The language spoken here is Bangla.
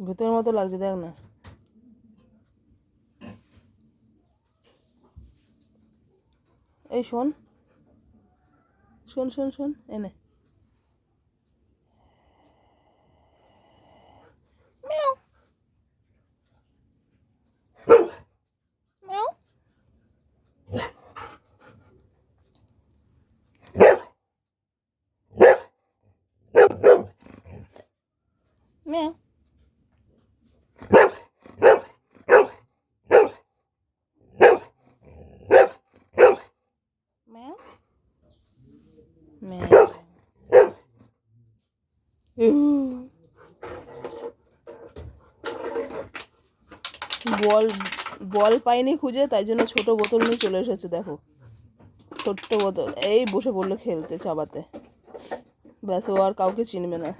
ভূতের মতো লাগছে দেখ না। এই শোন। শোন শোন শোন এনে। বল বল পাইনি খুঁজে, তাই জন্য ছোট বোতল নিয়ে চলে এসেছে, দেখো। ছোট্ট বোতল, এই বসে পড়ল খেলতে চাবাতে। ব্যাস, ও আর কাউকে চিনবে না।